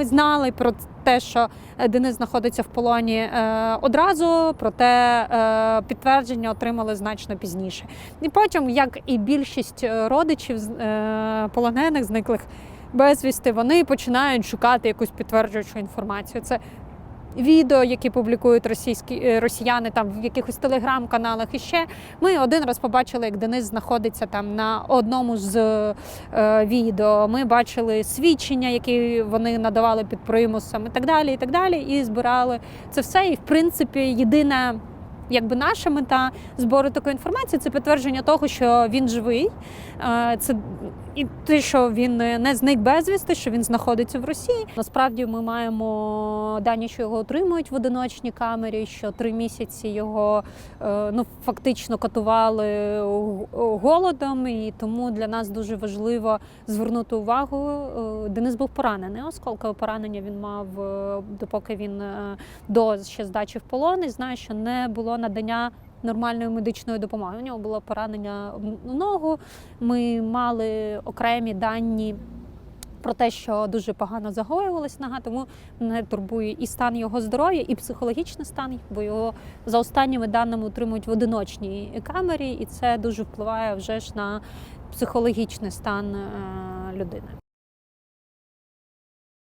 Ми знали про те, що е, Денис знаходиться в полоні е, одразу, проте е, підтвердження отримали значно пізніше. І потім, як і більшість родичів полонених, зниклих безвісти, вони починають шукати якусь підтверджуючу інформацію. Це відео, які публікують російські е, росіяни там в якихось телеграм-каналах. І ще ми один раз побачили, як Денис знаходиться там на одному з е, відео. Ми бачили свідчення, які вони надавали під примусом, і так далі. І так далі. І збирали це все. І в принципі, єдина. Якби наша мета збору такої інформації це підтвердження того, що він живий. Е, Це і те, що він не зник безвісти, що він знаходиться в Росії. Насправді ми маємо дані, що його отримують в одиночній камері, що три місяці його е, ну фактично катували голодом, і тому для нас дуже важливо звернути увагу. Е, Денис був поранений. Осколкове поранення він мав е, допоки він до ще здачі в полон. І знаю, що не було надання. Нормальної медичної допомоги. У нього було поранення в ногу. Ми мали окремі дані про те, що дуже погано загоювалась нога, тому мене турбує і стан його здоров'я, і психологічний стан, бо його за останніми даними утримують в одиночній камері, і це дуже впливає вже ж на психологічний стан е, людини.